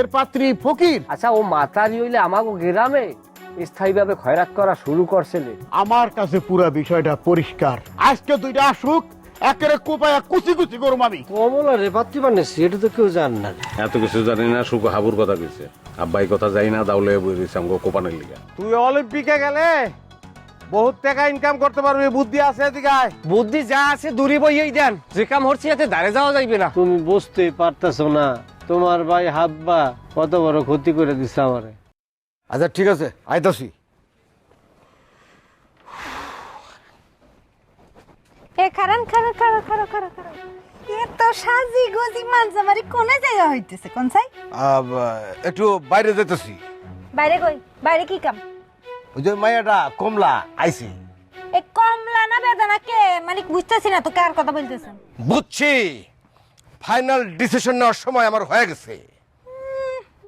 বের পাত্রী ফকির। আচ্ছা ও মাতারি হইলে আমাকে গ্রামে স্থায়ীভাবে খয়রাত করা শুরু করছিল। আমার কাছে পুরো বিষয়টা পরিষ্কার। আজকে দুইটা আসুক একেরে কোপায়া কুচি কুচি করুম আমি। কমলা রে পাত্রী মানে সেটা তো কেউ জান না এত কিছু জানি না সুখ হাবুর কথা কইছে। আব্বাই কথা যাই না দাউলে বইছে আমগো কোপানের লিগা। তুই অলিম্পিকে গেলে বহুত টাকা ইনকাম করতে পারবি বুদ্ধি আছে এদিকে বুদ্ধি যা আছে দূরে বইয়েই দেন। যে কাম হচ্ছে এতে দাঁড়ে যাওয়া যাইবে না। তুমি বুঝতেই পারতেছো না। তোমার ভাই হাব্বা কত বড় ক্ষতি করে দিচ্ছে আমারে। আচ্ছা ঠিক আছে আইতাছি। এ খারান খারান খারান খারান খারান খারান। এ সাজি গজি কোনে জায়গা হইতেছে কোন সাই একটু বাইরে যেতেছি বাইরে কই? বাইরে কি কাম? ওই যে মায়াটা কমলা আইছি। এ কমলা না বেদনা কে? মানে বুঝতেছি না তো কার কথা বলতেছেন। বুঝছি। ফাইনাল ডিসিশন নেওয়ার সময় আমার হয়ে গেছে।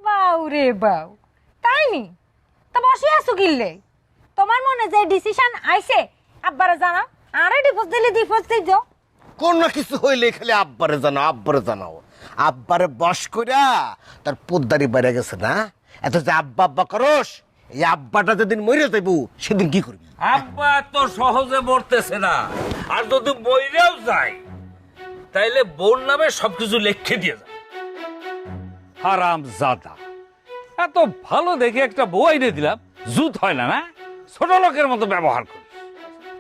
বাউ রে বাউ। তাই নি? তা বসে আছো কিল্লে তোমার মনে যে ডিসিশন আইছে আব্বারে জানা আরে ডিভোর্স দিলে ডিভোর্স দিই যাও কোন না কিছু হইলে খালি আব্বারে জানাও আব্বারে জানাও। আব্বারে বস কইরা তার পোদ্দারি বেড়ে গেছে না? এত যে আব্বা আব্বা করস এই আব্বাটা যেদিন মরে যাইব সেদিন কি করবি? আব্বা তো সহজে মরতেছে না। আর যদি মইরেও যায় তাইলে বোন নামে সবকিছু লেখে দিয়ে যায় হারাম জাদা এত ভালো দেখে একটা বউ এনে দিলাম জুত হয় না না? ছোট লোকের মতো ব্যবহার করিস।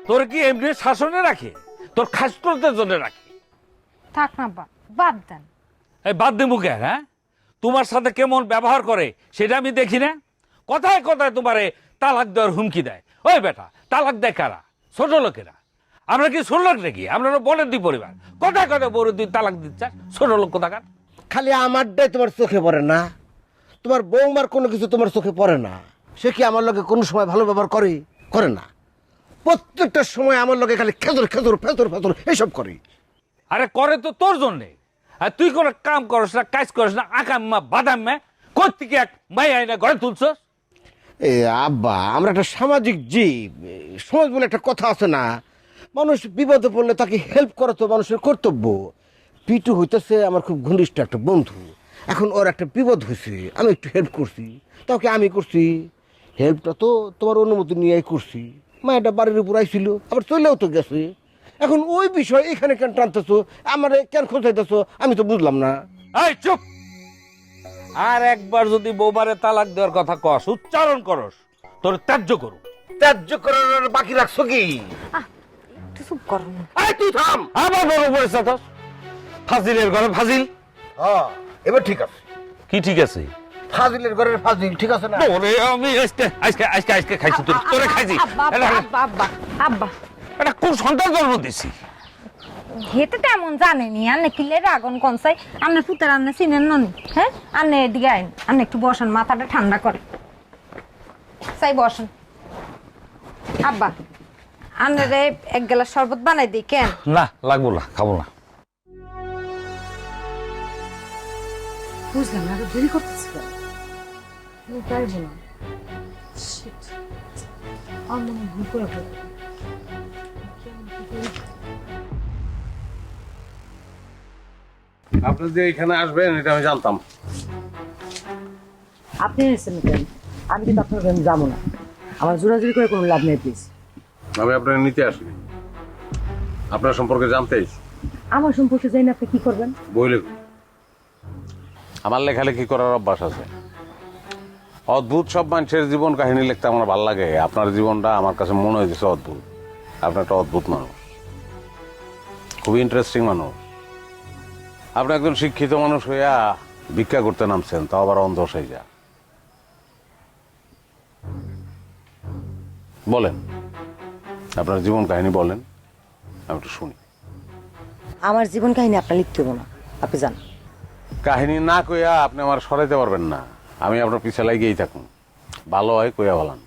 তোর কি এমনি শাসনে রাখে? তোর খাসতদের জন্য রাখে? থাক না বা বাদ দেন। এই বাদ দে মুখে হ্যাঁ? তোমার সাথে কেমন ব্যবহার করে সেটা আমি দেখি না। কথায় কথায় তোমারে তালাক দেওয়ার হুমকি দেয়। ওই বেটা তালাক দেয় কারা? ছোট লোকেরা। আমরা কি ছোট লোক নাকি? আমরা তো বনের দুই পরিবার। কথায় কথায় বড় দুই তালাক দিচ্ছে ছোট লোক কোথাকার? খালি আমারটাই তোমার চোখে পড়ে না। তোমার বৌমার কোনো কিছু তোমার চোখে পড়ে না। সে কি আমার লোকে কোনো সময় ভালো ব্যবহার করে? করে না। প্রত্যেকটা সময় আমার লোকে খালি খেজর খেজর ফেজর ফেজর এইসব করে। আরে করে তো তোর জন্যে। আর তুই কোনো কাম করস না কাজ করস না আকাম মা বাদাম মা কোথেকে এক মাই আইনা ঘরে তুলছস? এ আব্বা আমরা একটা সামাজিক জীব। সমাজ বলে একটা কথা আছে না। মানুষ বিপদে পড়লে তাকে হেল্প করা তো মানুষের কর্তব্য। পিটু হইতেছে আমার খুব ঘনিষ্ঠ একটা বন্ধু। এখন ওর একটা বিপদ হয়েছে আমি একটু হেল্প করছি। তাকে আমি করছি। হেল্পটা তো তোমার অনুমতি নিয়েই করছি। মায়েরটা বাড়ির উপর আইছিল আবার চলেও তো গেছে। এখন ওই বিষয় এখানে কেন টানতেছো? আমার কেন খোঁজাইতেছো? আমি তো বুঝলাম না। এই চুপ! আর একবার যদি বৌমারে তালাক দেওয়ার কথা কস উচ্চারণ করস। তোর ত্যায্য করু ত্যায্য করার বাকি রাখছো কি? চুপ করো। তুই থাম। আবার বড় পড়েছে তো ফাজিলের ঘরে ফাজিল। হ্যাঁ এবার ঠিক আছে। কি ঠিক আছে? ফাজিলের ঘরের ফাজিল ঠিক আছে না? ওরে আমি আজকে আজকে আজকে আজকে খাইছি তোর তোরে খাইছি। আব্বা আব্বা আব্বা এটা কোন সন্তান জন্ম দিছি? হেতে তেমন জানেনি আন্নে কিলে রাগন কনসাই পুতের চিনেন ননি হ্যাঁ? আন্নে এদিকে আইন। আন্নে একটু বসেন মাথাটা ঠান্ডা করে। সাই বসেন। আব্বা। আন্নে রে এক গ্লাস শরবত বানাই দিই কেন? না লাগবো না খাব না। বুঝলাম না দেরি করতেছি পারব না। আমার ভুল করে আপনি যে এখানে আসবেন এটা আমি জানতাম। আপনি এসেছেন কেন? আমি কিন্তু আপনার যাব না। আমার জোরাজুরি করে কোনো লাভ নেই প্লিজ আমি আপনাকে নিতে আসিনি। আপনার সম্পর্কে জানতে। আমার সম্পর্কে জানি আপনি কি করবেন? বই লেখুন আমার লেখালেখি করার অভ্যাস আছে। অদ্ভুত সব মানুষের জীবন কাহিনী লিখতে আমার ভালো লাগে। আপনার জীবনটা আমার কাছে মনে হয়েছে অদ্ভুত। আপনি একটা অদ্ভুত মানুষ। খুবই ইন্টারেস্টিং মানুষ। আপনি একজন শিক্ষিত মানুষ হইয়া ভিক্ষা করতে নামছেন তাও আবার অন্ধ হয়ে যা বলেন। আপনার জীবন কাহিনী বলেন আমি একটু শুনি। আমার জীবন কাহিনী আপনার লিখতে হব না আপনি যান। কাহিনী না কইয়া আপনি আমার সরাইতে পারবেন না আমি আপনার পিছে লাগিয়েই থাকুন। ভালো হয় কইয়া বলান।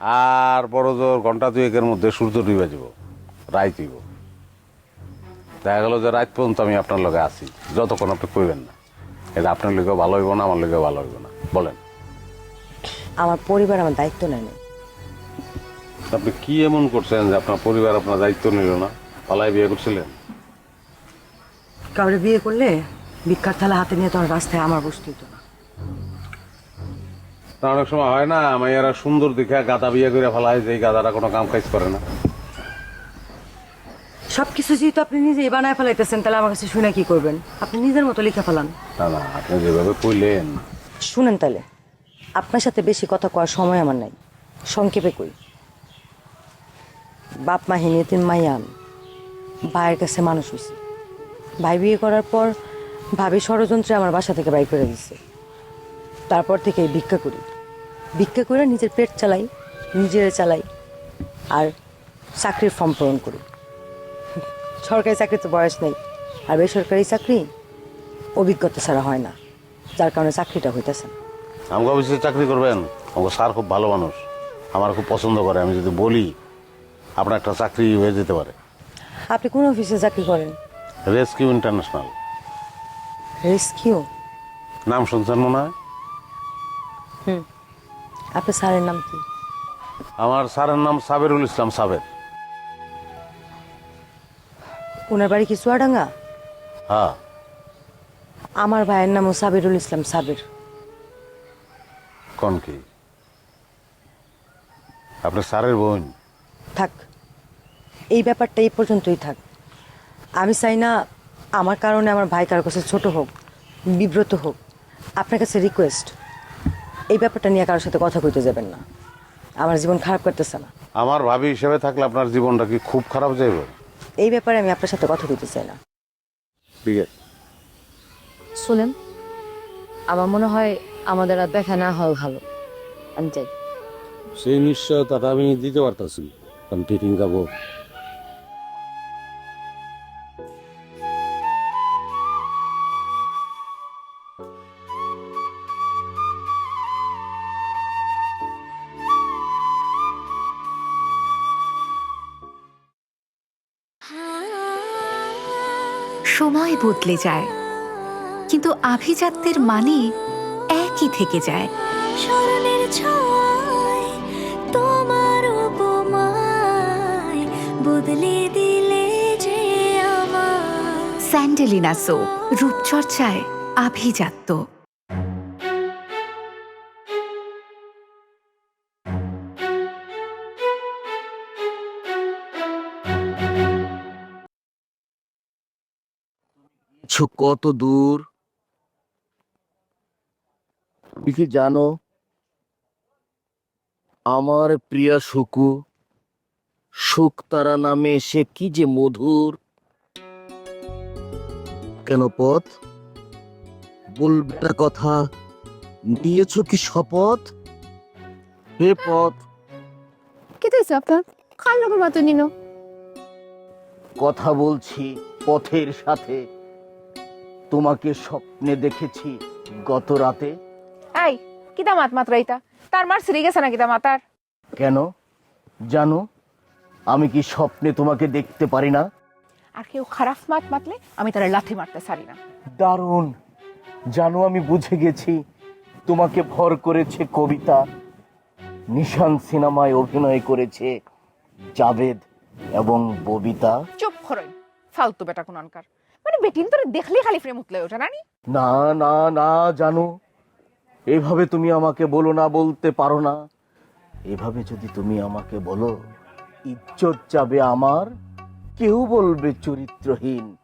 আর বড় জোর ঘণ্টা দুয়েকের মধ্যে সূর্য ডুবে যাব রাত দিব দেখা গেল যে রাত পর্যন্ত আমি আপনার লগে আছি যতক্ষণ আপনি কইবেন না। এটা আপনার লোকেও ভালো হইব না আমার লোকেও ভালো হইব না। বলেন। আমার পরিবার আমার দায়িত্ব নেয়। আপনি কি এমন করছেন যে আপনার পরিবার আপনার দায়িত্ব নিল না? পালায় বিয়ে করছিলেন? কাউরে বিয়ে করলে ভিক্ষার থালা হাতে নিয়ে তোমার রাস্তায় আমার বসতে হতো না। তা অনেক সময় হয় না মাইয়ারা সুন্দর দেখে গাদা বিয়ে করে ফেলায় যে এই গাদাটা কোনো কাম কাজ করে না। সবকিছু যেহেতু আপনি নিজেই বানায় ফেলাইতেছেন তাহলে আমার কাছে শুনে কি করবেন? আপনি নিজের মতো লিখে ফেলান। না না আপনি যেভাবে কইলেন। শুনেন তাহলে আপনার সাথে বেশি কথা কওয়ার সময় আমার নাই। সংক্ষেপে কই। বাপ মা হিনিয়ে তিন মাইয়া আমি ভাইয়ের কাছে মানুষ হয়েছি ভাই বিয়ে করার পর ভাবি ষড়যন্ত্রে আমার বাসা থেকে বাই করে দিচ্ছে তারপর থেকে ভিক্ষা করি। ভিক্ষা করে নিজের পেট চালাই, নিজের চালাই, আর চাকরির ফর্ম পূরণ করি। সরকারি চাকরি তো বয়স নেই, আর বেসরকারি চাকরি অভিজ্ঞতা ছাড়া হয় না, যার কারণে চাকরিটা হইতেছে আমাকে অফিসে চাকরি করবেন আমাকে স্যার খুব ভালো মানুষ, আমার খুব পছন্দ করে, আমি যদি বলি আপনার একটা চাকরি হয়ে যেতে পারে। আপনি কোন অফিসে চাকরি করেন? রেস্কিউ ইন্টারন্যাশনাল রেস্কিউ নাম শুনছেন মনে হয়? আপনার স্যারের নাম কি? আমার স্যারের নাম সাবেরুল ইসলাম সাবের। ওনার বাড়ি কি চুয়াডাঙ্গা? হ্যাঁ। আমার ভাইয়ের নামও সাবিরুল ইসলাম সাবির। কোন কি? আপনার স্যারের বোন। থাক। এই ব্যাপারটা এই পর্যন্তই থাক। আমি চাই না আমার কারণে আমার ভাই কারোর কাছে ছোটো হোক বিব্রত হোক। আপনার কাছে রিকোয়েস্ট এই ব্যাপারটা নিয়ে কারোর সাথে কথা কইতে যাবেন না। আমার জীবন খারাপ করতেছে না। আমার ভাবি হিসেবে থাকলে আপনার জীবনটা কি খুব খারাপ যাইবে এই ব্যাপারে আমি আপনার সাথে কথা কইতে চাই না। ঠিক শুনেন আমার মনে হয় আমাদের আর দেখা না হয় ভালো। আমি যাই সেই নিশ্চয়তাটা আমি দিতে পারতাছি। আমি টিফিন খাব বদলে যায়। কিন্তু আভিজাত্যের মানে একই থেকে যায়। স্মরণের ছয় তোমার উপমায় বদলে দিলে যে স্যান্ডেলিনা সো রূপচর্চায় আভিজাত্য। কত দূর? তুমি কি জানো আমার প্রিয়া শুকু সুখ তারা নামে সে কি যে মধুর? কেন পথ? বলবে কথা নিয়েছ কি শপথ? হে পথ। কেটে হয়েছে আপনার? কার লোকের মতো নিল? কথা বলছি পথের সাথে। তোমাকে স্বপ্নে দেখেছি গত রাতে। আই কিতা মাত মাত্র এইটা? তার মার সিরে গেছে না কিতা মাতার কেন? জানো আমি কি স্বপ্নে তোমাকে দেখতে পারি না? আর কেউ খারাপ মাত মাতলে আমি তার লাথি মারতে সারি না। দারুণ। জানো আমি বুঝে গেছি তোমাকে ভর করেছে কবিতা। নিশান সিনেমায় অভিনয় করেছে জাভেদ এবং ববিতা। চুপ করই ফালতু বেটা কোন আনকার মানে বেটিন তোরে দেখলেই খালি ফ্রেম উতলে ওঠে নানি না না না জানো। এভাবে তুমি আমাকে বলো না বলতে পারো না। এভাবে যদি তুমি আমাকে বলো ইজ্জত যাবে আমার। কেউ বলবে চরিত্রহীন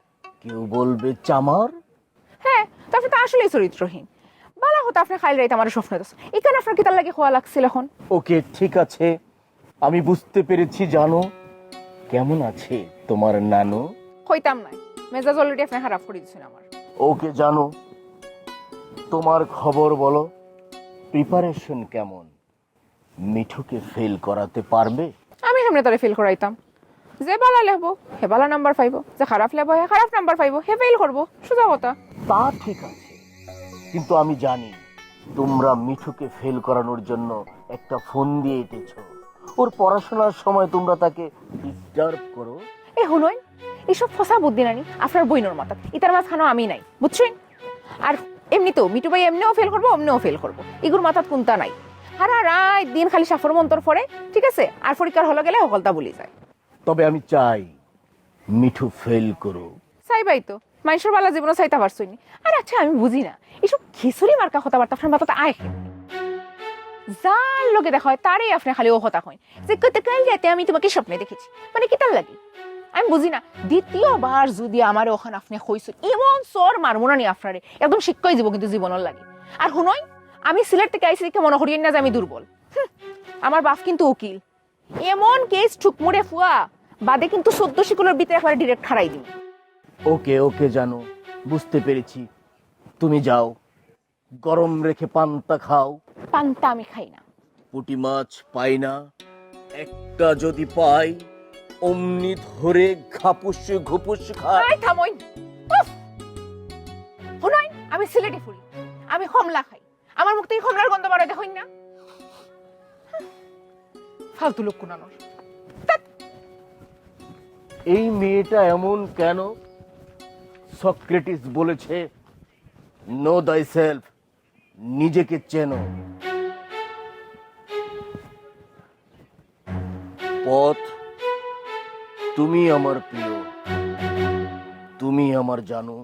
কেউ বলবে চামার। হ্যাঁ তারপরে তো আসলেই চরিত্রহীন। বালা হতো আপনার খাইল রাইতে আমার স্বপ্ন দোষ। এখানে আপনার কিতার লাগে খোয়া লাগছিল এখন? ওকে ঠিক আছে। আমি বুঝতে পেরেছি জানো। কেমন আছে তোমার নানু? হইতাম নাই। মেজাজ অলরেডি আপনি খারাপ করে দিচ্ছেন আমার। ওকে জানো তোমার খবর বলো প্রিপারেশন কেমন? মিঠুকে ফেল করাতে পারবে? আমি সামনে তারে ফেল করাইতাম। যে বালা লেখবো হে বালা নাম্বার পাইবো যে খারাপ লেখবো হে খারাপ নাম্বার পাইবো হে ফেল করব সোজা কথা। তা ঠিক আছে কিন্তু আমি জানি তোমরা মিঠুকে ফেল করানোর জন্য একটা ফোন দিয়ে এঁটেছ। ওর পড়াশোনার সময় তোমরা তাকে ডিস্টার্ব করো। এ হুনই এইসব ফসা বুদ্ধি নানি আপনার বইনোর মাথা ইতার মাঝখানেও আমি নাই বুঝছেন? আর এমনিতেও মিটু ভাই এমনিও ফেল করব অমনিও ফেল করব। এগুর মাথাত কোনটা নাই? হারা রাত দিন খালি সাফর মন্তর ফরে ঠিক আছে? আর পরীক্ষার হলো গেলে অকলতা বলি যায়। তবে আমি চাই মিঠু ফেল করো চাইবাই তো মানুষের বালা জীবনে চাইতে পারছই আর আচ্ছা আমি বুঝি না এইসব খিচুড়ি মার্কা কথাবার্তা আপনার মাথাতে আয়? যার লোকে দেখা হয় তারই আপনি খালি ও হতা হয় যে গতকাল রাতে আমি তোমাকে স্বপ্নে দেখেছি মানে কি তার লাগে? আমি বুঝি না। দ্বিতীয়বার যদি আমার ওখানে আপনি হইছ এমন সর মারমুনানি আপনারে একদম শিক্ষাই দিব কিন্তু জীবনের লাগে। আর শুনই আমি সিলেট থেকে আইসি দেখে মনে করিয়েন না যে আমি দুর্বল। আমার বাপ কিন্তু উকিল। এমন কেস ঠুকমুড়ে ফুয়া বাদে কিন্তু সদ্য শিকুলের ভিতরে একবারে ডিরেক্ট হারাই দিন ওকে ওকে জানো বুঝতে পেরেছি। তুমি যাও গরম রেখে পান্তা খাও। পান্তা আমি খাই না। পুঁটি মাছ পাই না। একটা যদি পাই অমনি ধরে ঘাপুস ঘুপুস খায়। আই থামই! আমি সিলেটে ফুরি। আমি কমলা খাই। আমার মুখ থেকে গন্ধ বাড়াই দেখুন না। ফালতু লোক কুনানোর এই মেয়েটা এমন কেন? সক্রেটিস বলেছে নো দাই সেলফ নিজেকে চেনো। পথ তুমি আমার প্রিয় তুমি আমার জানো।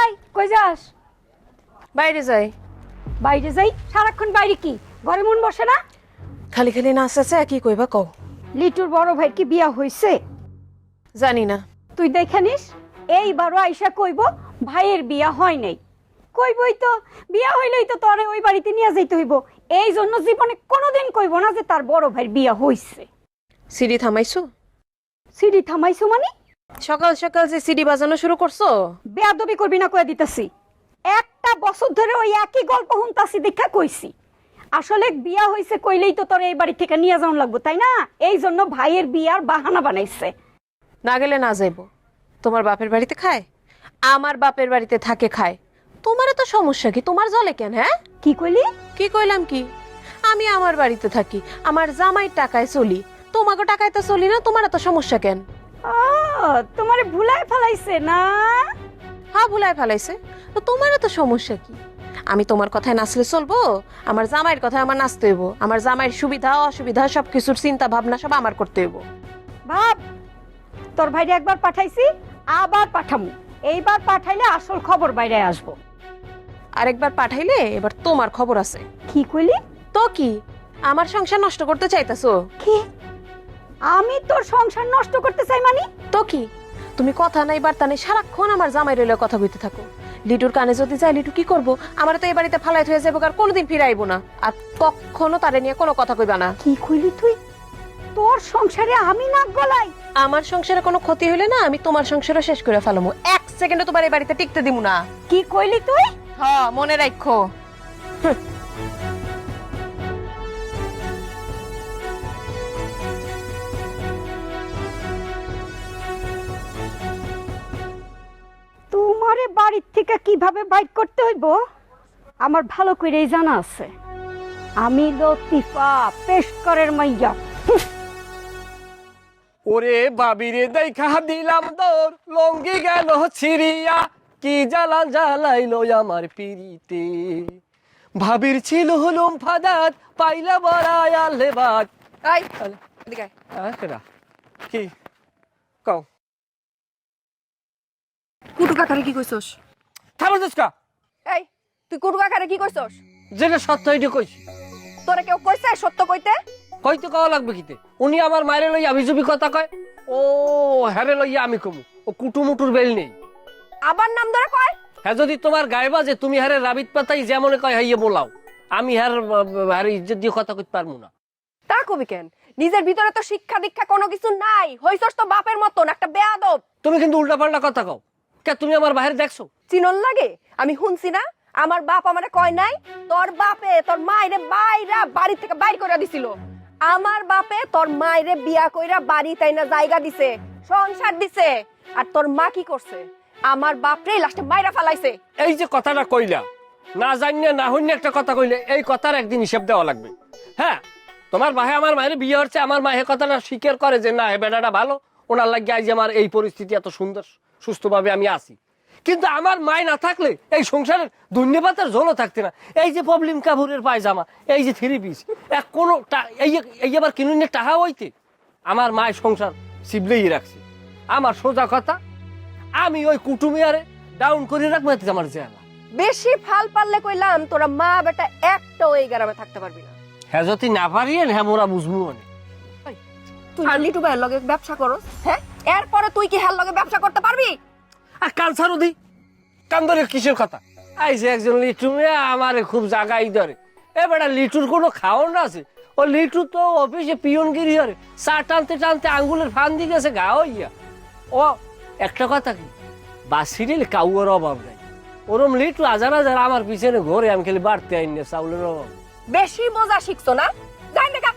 এই কই যাস? বাইরে যাই। বাইরে যাই? সারাক্ষণ বাইরে কি? ঘরে মন বসে না? খালি খালি নাচ আছে কি কইবা কও। লিটুর বড় ভাইয়ের কি বিয়া হইছে? জানি না। তুই দেখে নিস এইবারও আইসা কইব ভাইয়ের বিয়া হয় নাই। কইবই তো বিয়া হইলেই তো তোরে ওই বাড়িতে নিয়ে যাইতে হইব। এই জন্য জীবনে কোনোদিন কইব না যে তার বড় ভাইয়ের বিয়া হইছে। সিঁড়ি থামাইছো? সিঁড়ি থামাইছো মানে? সকাল সকাল যে সিঁড়ি বাজানো শুরু করছ? বেয়াদবি করবি না কয়ে দিতেছি। একটা বছর ধরে ওই একই গল্প শুনতাছি দেখা কইছি। আসলে বিয়া হইছে কইলেই তো তোর এই বাড়ি থেকে নিয়ে যাওয়ান লাগবো তাই না? এই জন্য ভাইয়ের বিয়ার বাহানা বানাইছে। না গেলে না যাইব। তোমার বাপের বাড়িতে খায়? আমার বাপের বাড়িতে থাকে খায়। তোমারও তো সমস্যা কি? তোমার জলে কেন হ্যাঁ? কি কইলি? কি কইলাম কি? আমি আমার বাড়িতে থাকি আমার জামাই টাকায় চলি। তোমাকে টাকায় তো চলি না তোমার এত সমস্যা কেন? ও তোমারে ভুলাই ফেলাইছে না? হ্যাঁ ভুলায় ফেলাইছে। তো তোমার এত সমস্যা কি? আমি তোমার কথায় নাচলে চলবো আমার জামাইয়ের কথায় আমার নাচতে হইব। আমার জামাইয়ের সুবিধা অসুবিধা সব কিছুর চিন্তা ভাবনা সব আমার করতে হইব। ভাব তোর ভাইরে একবার পাঠাইছি আবার পাঠামু। এইবার পাঠাইলে আসল খবর বাইরে আসব। আরেকবার পাঠাইলে এবার তোমার খবর আছে। কি কইলি? তো কি? আমার সংসার নষ্ট করতে চাইতাছো? কি? আমি তোর সংসার নষ্ট করতে চাই মানে? তো কি? তুমি কথা নাই বার্তা নেই সারাক্ষণ আমার জামাই রইলে কথা কইতে থাকো। লিটুর কানে যদি যায় লিটু কি করব? আমার তো এই বাড়িতে ফালাই হয়ে যাব আর কোনোদিন ফিরাইবো না। আর কখনো তারে নিয়ে কোনো কথা কইবা না। কি কইলি তুই? তোর সংসারে আমি নাক গলাই। আমার সংসারে কোনো ক্ষতি হইলে না আমি তোমার সংসারও শেষ করে ফেলামু। এক সেকেন্ডে তোমার এই বাড়িতে টিকতে দিব না। কি কইলি তুই? হ্যাঁ মনে রাখো তোমারে বাড়ির থেকে কীভাবে বাইক করতে হইব? আমার ভালো করেই জানা আছে। আমি লতিফা পেশকরের মাইয়া। ওরে বাবিরে দেখা দিলাম দৌড় লঙ্গি গেল ছিড়িয়া কি জ্বালা জ্বালাইলো আমার পিড়িতে। ভাবির ছিল হলুম ফাদাত পাইলা বড়ায় আলে বাদ। এই এদিকে। কেডা কি? কও। কুটু কাকারে কি কইছস? থামো দোস্কা এই তুই কুটু কাকারে কি কইছস? যেটা সত্য এটা কইছি তোরে কেউ কইছে সত্য কইতে? কইতে কওয়া লাগবে কিতে? উনি আমার মায়ের লই আবিজুবি কথা কয়? ও হ্যারে লইয়া আমি কমু। ও কুটুমুটুর বেল নেই। আবার নাম ধরে কয়? হ্যাঁ যদি তোমার গায়ে বাজে তুমি হারে রাবিত পাতাই যেমন কয় হাইয়ে বলাও। আমি হার হারে ইজ্জত দিয়ে কথা কইতে পারব না। তা কবি কেন? নিজের ভিতরে তো শিক্ষা দীক্ষা কোনো কিছু নাই। হইছস তো বাপের মতন একটা বেয়াদব। তুমি কিন্তু উল্টা পাল্টা কথা কও। কে তুমি আমার বাইরে দেখছ? চিনন লাগে? আমি শুনছি না? আমার বাপ আমারে কয় নাই? তোর বাপে তোর মায়েরে বাইরা বাড়ি থেকে বাইর করে দিছিল। আমার বাপে তোর মায়েরে বিয়া কইরা বাড়ি তাই না জায়গা দিছে, সংসার দিছে। আর তোর মা কি করছে? আমার বাপরে লাস্টে মাইরা ফালাইছে। এই যে কথাটা কইলা, না জানিয়ে না হইনি একটা কথা কইলে, এই কথার একদিন হিসেব দেওয়া লাগবে। হ্যাঁ তোমার ভাই আমার মায়ের বিয়ে হচ্ছে আমার মায়ের কথাটা স্বীকার করে যে, না, এ বেটাটা ভালো। ওনার লাগে আজ আমার এই পরিস্থিতি এত সুন্দর, সুস্থভাবে আমি আছি। কিন্তু আমার মায় না থাকলে এই সংসারের ধন্যবাদের ঝোলও থাকতে না। এই যে প্রবলেম কাপুরের পায়জামা এই যে থ্রি পিস এক কোনো এই আবার কিনুন টাকা হইতে আমার মায়ের সংসার শিবলেই রাখছে। আমার সোজা কথা আমি ওই কুটুমিয়ারে ডাউন করে রাখব এতে আমার জেলা বেশি ফাল পারলে কইলাম তোরা মা বেটা একটা ওই গ্রামে থাকতে পারবি না। হ্যাঁ যদি না পারিয়েন হ্যাঁ মোরা বুঝব অনেক। তুই লিটু ভাইয়ের লগে ব্যবসা করো হ্যাঁ? এরপরে তুই কি হ্যার লগে ব্যবসা করতে পারবি? আর কাল ছাড়ো দি। কান্দরের কিসের কথা? আইসে একজন লিটু মেয়ে আমারে খুব জাগাই ধরে। এ বেটা লিটুর কোনো খাওয়ান না আছে। ও লিটু তো অফিসে পিয়নগিরি হরে চা টানতে টানতে আঙ্গুলের ফান দিয়ে গেছে গা হইয়া। ও একটা কথা কি? বাসিরিল কাউয়ের অভাব নাই। ওরম লিটু হাজার হাজার আমার পিছনে ঘরে আমি খালি বাড়তে আইনি চাউলের অভাব। বেশি মজা শিখছো না? যাই দেখা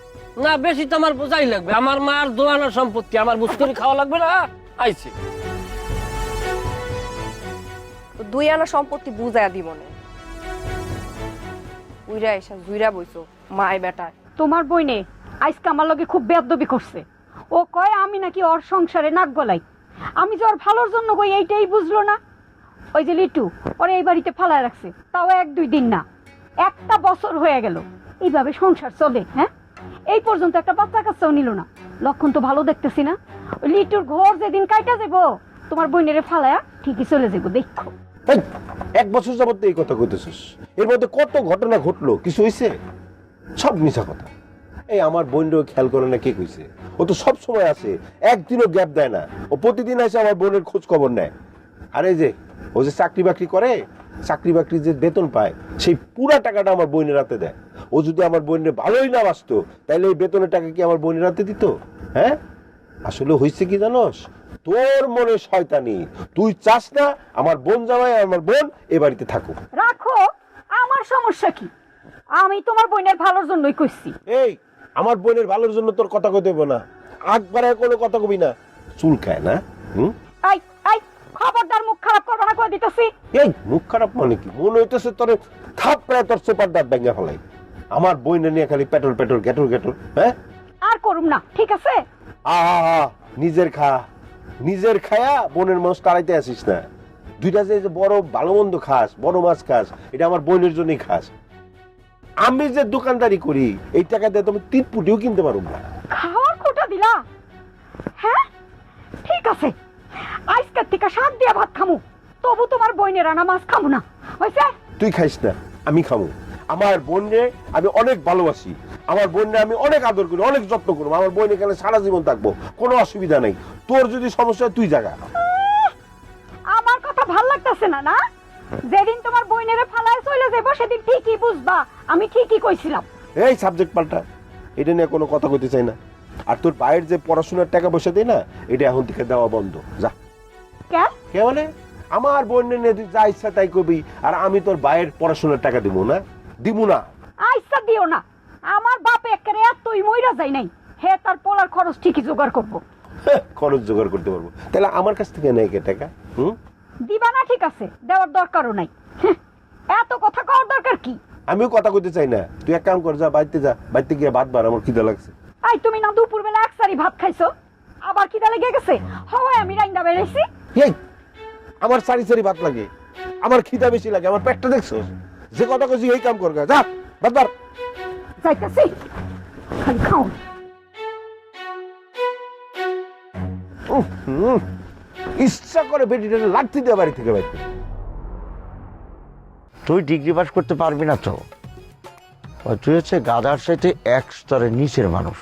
না বেশি তো আমার বোঝাই লাগবে। আমার মার দোয়ানা সম্পত্তি আমার বুঝ করে খাওয়া লাগবে না? আইছে। দুই আনা সম্পত্তি বুঝাইয়া দিব না। উইরা এসে জুইরা বইছো, মায় বেটায় তোমার বইনে আজকে আমার লগে খুব বেদবি করছে। ও কয়, আমি নাকি ওর সংসারে নাক গলাই। আমি যে ওর ভালোর জন্য কই এইটাই বুঝলো না? ওই যে লিটু, ওর এই বাড়িতে ফালায় রাখছে, তাও এক দুই দিন না। একটা বছর হয়ে গেল, এইভাবে সংসার চলে হ্যাঁ? এই পর্যন্ত একটা বাচ্চা কাচ্চাও নিল না। লক্ষণ তো ভালো দেখতেছি না। লিটুর ঘর যেদিন কাইটা যাব তোমার বইনেরে ফালায়া ঠিকই চলে যাব দেখো। এই, এক বছর যাবত এই কথা কইতেছিস। এর মধ্যে কত ঘটনা ঘটলো কিছু হয়েছে সব মিছা কথা। এই আমার বোনটাও খেয়াল করে না কে কইছে। ও তো সব সময় আছে একদিনও গ্যাপ দেয় না। ও প্রতিদিন এসে আমার বোনের খোঁজ খবর নেয়। আর যে ও যে চাকরি বাকরি করে চাকরি বাকরি যে বেতন পায় সেই পুরা টাকাটা আমার বোনের হাতে দেয়। ও যদি আমার বোনের ভালোই না বাসতো তাহলে এই বেতনের টাকা কি আমার বোনের হাতে দিত? হ্যাঁ? আসলে হয়েছে কি জানোস? তোর মনে শয়তানি। তুই চাস না আমার বোন জামাই আমার বোন এ বাড়িতে থাকুক। রাখো আমার সমস্যা কি? আমি তোমার বোনের ভালোর জন্যই কইছি। এই আমার বোনের ভালোর জন্য তোর কথা কইতে হইবো না। আগ কোনো কথা কবি না। চুল খায় না হুম? আই আই খবরদার মুখ খারাপ করবে না কই দিতেছি। এই মুখ খারাপ মানে কি? মনে হইতেছে তোর থাপ প্রায় তোর সুপার দাঁত ভেঙে ফেলাই। আমার বইনে নিয়ে খালি পেট্রোল পেট্রোল গেটর গেটর হ্যাঁ? আর করুম না ঠিক আছে? আহা নিজের খা। নিজের খায়া বোনের মানুষ তাড়াইতে আসিস না। দুইটা যে বড় ভালো মন্দ খাস বড় মাছ খাস এটা আমার বোনের জন্যই খাস। আমি যে দোকানদারি করি এই টাকা দিয়ে তুমি তিন পুটিও কিনতে পারো না। খাওয়ার কোটা দিলা? হ্যাঁ? ঠিক আছে। আজকের থেকে সাত দিয়া ভাত খামু। তবু তোমার বইনের রানা মাছ খামু না। হয়েছে? তুই খাইস না আমি খামু। আমার বোনরে আমি অনেক ভালোবাসি। আমার বোনরে আমি অনেক আদর করি অনেক যত্ন করব আমার বোন এখানে সারা জীবন থাকব কোনো অসুবিধা নেই। তোর যদি সমস্যা হয় তুই জাগা। আমার কথা ভালো লাগতেছে না না? যেদিন তোমার বইনেরে ফালায় চলে যাব সেদিন ঠিকই বুঝবা আমি ঠিকই কইছিলাম। এই সাবজেক্ট পাল্টা এটা নিয়ে কোনো কথা কইতে চাই না। আর তোর বাইরের যে পড়াশোনার টাকা পয়সা দেয় না এটা এখন থেকে দেওয়া বন্ধ। যা। কেন কে বলে? আমার বোন নিয়ে তুই যা ইচ্ছা তাই কবি আর আমি তোর বাইরের পড়াশোনার টাকা দিব না? দিব না। আইসা দিও না। আমার বাপ একেবারে এতই মইরা যায় নাই। হে তার পোলার খরচ ঠিকই জোগাড় করব। হ্যাঁ, খরচ জোগাড় করতে পারব। তাহলে আমার কাছ থেকে নেই কে টাকা? হুম? দিবা না ঠিক আছে দেওয়ার দরকারও নাই। এত কথা কওয়ার দরকার কি? আমিও কথা কইতে চাই না। তুই এক কাম কর যা বাড়িতে যা বাড়িতে গিয়ে ভাত বার আমার খিদা লাগছে। আই তুমি না দুপুর বেলা এক সারি ভাত খাইছো? আবার কি লেগে গেছে? হয় আমি রাইন্দা বেড়েছি এই আমার সারি সারি ভাত লাগে। আমার খিদা বেশি লাগে আমার পেটটা দেখছ যে কথা কইছি এই কাম কর যা ভাত বার। যাইতেছি। খালি খাও। ইচ্ছা করে বেটিটা লাঠি দিয়ে বাড়ি থেকে বাইতে তুই ডিগ্রি পাস করতে পারবি না তো। তুই হচ্ছে গাধার সাথে এক স্তরের নিচের মানুষ।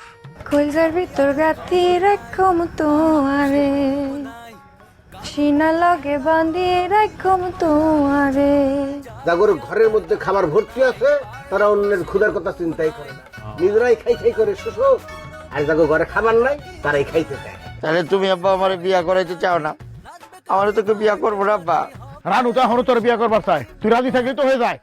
ভিতর গাতি রাখম তোমারে সিনা লগে বান্ধি রাখম তোমারে যাগর ঘরের মধ্যে খাবার ভর্তি আছে তারা অন্যের ক্ষুধার কথা চিন্তাই করে না। নিজেরাই খাই খাই করে শেষ আর যাগো ঘরে খাবার নাই তারাই খাইতে দেয় তাহলে তুমি আব্বা আমার বিয়া করাইতে চাও না? আমার তোকে বিয়া করব না, আব্বা। রানু তো এখনও তোর বিয়া করবার চাই। তুই রাজি থাকলে তো হয়ে যায়।